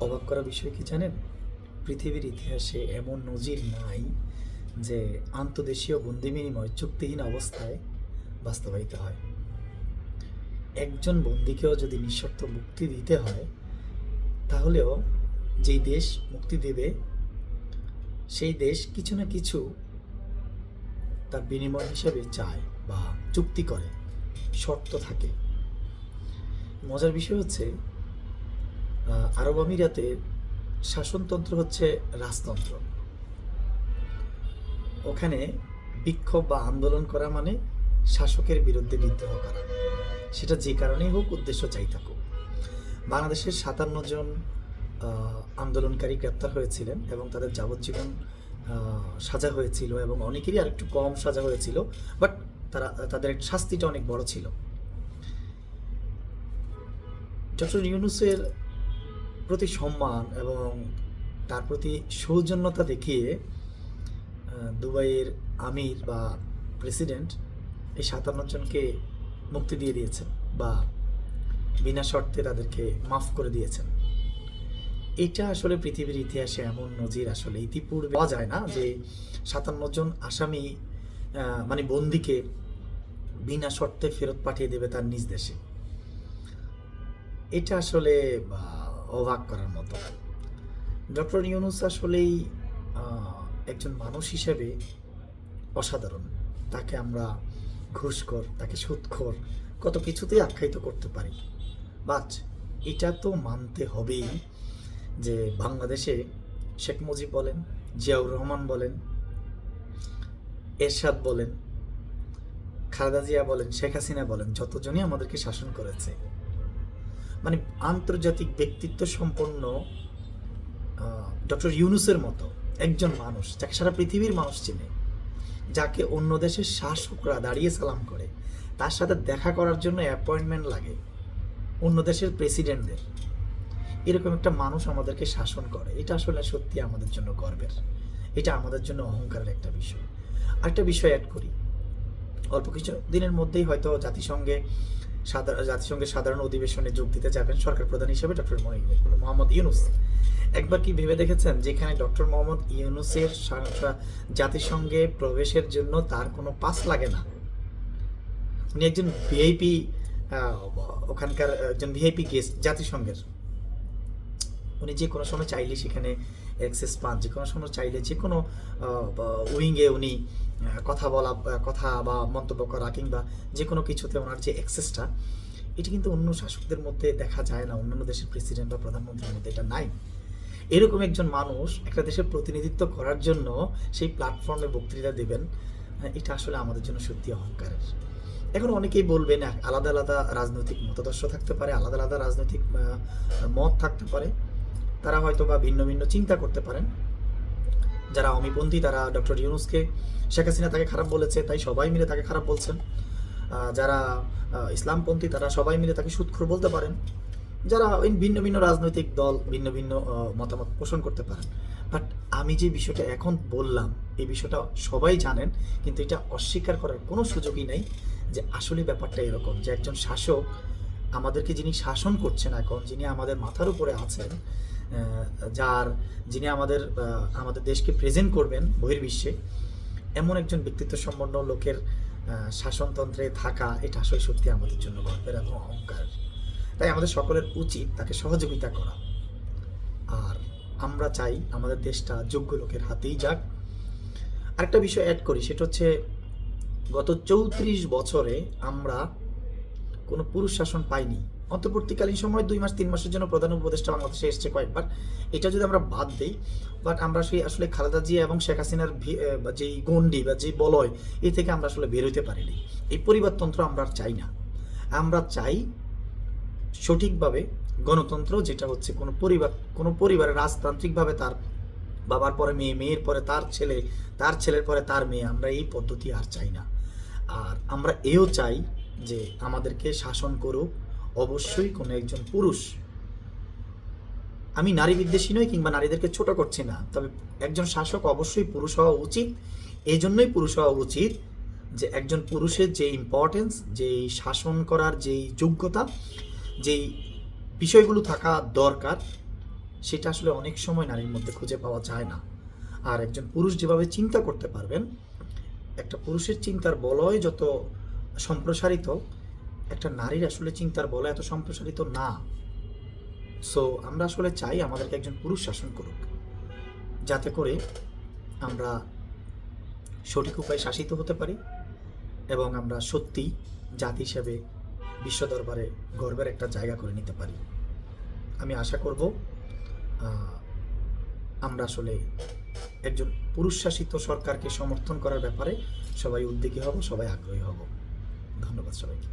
অবাক করা বিষয় কি জানেন? পৃথিবীর ইতিহাসে এমন নজির নাই যে আন্তদেশীয় বন্দি বিনিময় চুক্তিহীন অবস্থায় বাস্তবায়িত হয়। একজন বন্দিকেও যদি নিঃশর্ত মুক্তি দিতে হয়, তাহলেও যেই দেশ মুক্তি দেবে, সেই দেশ কিছু না কিছু তার বিনিময় হিসেবে চায় বা চুক্তি করে। শর্ত থাকে। মজার বিষয় হচ্ছে আরব আমিরাতে শাসনতন্ত্র হচ্ছে রাজতন্ত্র। ওখানে বিক্ষোভ বা আন্দোলন করা মানে শাসকের বিরুদ্ধে বিদ্রোহ করা। সেটা যে কারণেই হোক, উদ্দেশ্য চাই থাকুক। বাংলাদেশের সাতান্ন জন আন্দোলনকারী গ্রেপ্তার হয়েছিলেন এবং তাদের যাবজ্জীবন সাজা হয়েছিল এবং অনেকেরই আরেকটু কম সাজা হয়েছিল, বাট তারা, তাদের শাস্তিটা অনেক বড় ছিল। ডক্টর ইউনুসের প্রতি সম্মান এবং তার প্রতি সৌজন্যতা দেখিয়ে দুবাইয়ের আমির বা প্রেসিডেন্ট এই সাতান্ন জনকে মুক্তি দিয়ে দিয়েছেন বা বিনা শর্তে তাদেরকে মাফ করে দিয়েছেন। এটা আসলে পৃথিবীর ইতিহাসে এমন নজির আসলে ইতিপূর্বে পাওয়া যায় না যে সাতান্ন জন আসামি মানে বন্দিকে বিনা শর্তে ফেরত পাঠিয়ে দেবে তার নিজ দেশে। এটা আসলে আহ, অবাক করার মতো। ডক্টর ইউনুস আসলেই একজন মানুষ হিসেবে অসাধারণ। তাকে আমরা ঘুষখোর, তাকে সুদখোর, কত কিছুতেই আখ্যায়িত করতে পারি। বাট এটা তো মানতে হবেই যে বাংলাদেশে শেখ মুজিব বলেন, জিয়াউর রহমান বলেন, এরশাদ বলেন, খালেদা জিয়া বলেন, শেখ হাসিনা বলেন, যতজনই আমাদেরকে শাসন করেছে মানে আন্তর্জাতিক ব্যক্তিত্ব সম্পন্ন ডক্টর ইউনুসের মতো একজন মানুষ, যাকে সারা পৃথিবীর মানুষ চিনে, যাকে অন্য দেশের শাসকরা দাঁড়িয়ে সালাম করে, তার সাথে দেখা করার জন্য অ্যাপয়েন্টমেন্ট লাগে অন্য দেশের প্রেসিডেন্টদের এরকম একটা মানুষ আমাদেরকে শাসন করে। এটা আসলে সত্যি আমাদের জন্য গর্বের। এটা আমাদের জন্য অহংকারের একটা বিষয়। আরেকটা বিষয় অ্যাড করি। অল্প কিছু দিনের মধ্যেই হয়তো জাতিসংঘে সাধারণ জাতিসংঘের সাধারণ অধিবেশনে যোগ দিতে যাবেন সরকার প্রধান হিসেবে ডক্টর মোহাম্মদ ইউনুস। একবার কি ভেবে দেখেছেন যেখানে ডক্টর মোহাম্মদ ইউনুসের জাতিসংঘে প্রবেশের জন্য তার কোনো পাস লাগে না? উনি একজন ভিআইপি ওখানকার একজন ভিআইপি গেস্ট জাতিসংঘের। উনি যে কোনো সময় চাইলে সেখানে অ্যাক্সেস পান, যে কোনো সময় চাইলে যে কোনো উইংয়ে উনি কথা বলা কথা বা মন্তব্য করা কিংবা যে কোনো কিছুতে ওনার যে অ্যাক্সেসটা এটা কিন্তু অন্য শাসকদের মধ্যে দেখা যায় না, অন্যান্য দেশের প্রেসিডেন্ট বা প্রধানমন্ত্রীর মধ্যে এটা নাই। এরকম একজন মানুষ একটা দেশের প্রতিনিধিত্ব করার জন্য সেই প্ল্যাটফর্মে বক্তৃতা দেবেন এটা আসলে আমাদের জন্য সত্যি অহংকারের। এখন অনেকেই বলবেন আলাদা আলাদা রাজনৈতিক মতাদর্শ থাকতে পারে, আলাদা আলাদা রাজনৈতিক মত থাকতে পারে। তারা হয়তো বা ভিন্ন ভিন্ন চিন্তা করতে পারেন। যারা অমিপন্থী তারা ডক্টর ইউনুসকে, শেখ হাসিনা তাকে খারাপ বলেছে, তাই সবাই মিলে তাকে খারাপ বলছেন। যারা ইসলামপন্থী, তারা সবাই মিলে তাকে সুৎখর বলতে পারেন। যারা ভিন্ন ভিন্ন রাজনৈতিক দল, ভিন্ন ভিন্ন মতামত পোষণ করতে পারেন। বাট আমি যে বিষয়টা এখন বললাম, এই বিষয়টা সবাই জানেন, কিন্তু এটা অস্বীকার করার কোনো সুযোগই নেই যে আসলে ব্যাপারটা এরকম যে একজন শাসক আমাদেরকে যিনি শাসন করছেন এখন, যিনি আমাদের মাথার উপরে আছেন যার যিনি আমাদের আমাদের দেশকে প্রেজেন্ট করবেন বহির্বিশ্বে, এমন একজন ব্যক্তিত্ব সম্পন্ন লোকের শাসনতন্ত্রে থাকা, এটা আসলে সত্যি আমাদের জন্য গর্বের এবং অহংকার। তাই আমাদের সকলের উচিত তাকে সহযোগিতা করা। আর আমরা চাই আমাদের দেশটা যোগ্য লোকের হাতেই যাক। আরেকটা বিষয় অ্যাড করি, সেটা হচ্ছে গত চৌত্রিশ বছরে আমরা কোনো পুরুষ শাসন পাইনি। অন্তর্বর্তীকালীন সময় দুই মাস, তিন মাসের জন্য প্রধান উপদেষ্টা বাংলাদেশে এসছে কয়েকবার। এটা যদি আমরা বাদ দিই বাট আমরা সেই আসলে খালেদা জিয়া এবং শেখ হাসিনার যেই গণ্ডি বা যেই বলয়, এ থেকে আমরা আসলে বের হইতে পারিনি। এই পরিবারতন্ত্র আমরা চাই না। আমরা চাই সঠিকভাবে গণতন্ত্র, যেটা হচ্ছে কোনো পরিবার কোনো পরিবারে রাজতান্ত্রিকভাবে তার বাবার পরে মেয়ে, মেয়ের পরে তার ছেলে, তার ছেলের পরে তার মেয়ে, আমরা এই পদ্ধতি আর চাই না। আর আমরা এও চাই যে আমাদেরকে শাসন করুক অবশ্যই কোনো একজন পুরুষ। আমি নারী বিদ্বেষী নই কিংবা নারীদেরকে ছোট করছি না, তবে একজন শাসক অবশ্যই পুরুষ হওয়া উচিত। এই জন্যই পুরুষ হওয়া উচিত যে একজন পুরুষের যে ইম্পর্টেন্স যেই শাসন করার যেই যোগ্যতা যেই বিষয়গুলো থাকা দরকার, সেটা আসলে অনেক সময় নারীর মধ্যে খুঁজে পাওয়া যায় না। আর একজন পুরুষ যেভাবে চিন্তা করতে পারবেন, একটা পুরুষের চিন্তার বলয় যত সম্প্রসারিত একটা নারীর আসলে চিন্তার বলয় এত সম্প্রসারিত না। সো আমরা আসলে চাই আমাদেরকে একজন পুরুষ শাসন করুক, যাতে করে আমরা সঠিক উপায়ে শাসিত হতে পারি এবং আমরা সত্যি জাতি হিসেবে বিশ্ব দরবারে গর্বের একটা জায়গা করে নিতে পারি। আমি আশা করব আমরা আসলে একজন পুরুষ শাসিত সরকারকে সমর্থন করার ব্যাপারে সবাই উদ্যোগী হব, সবাই আগ্রহী হব। ধন্যবাদ সবাইকে।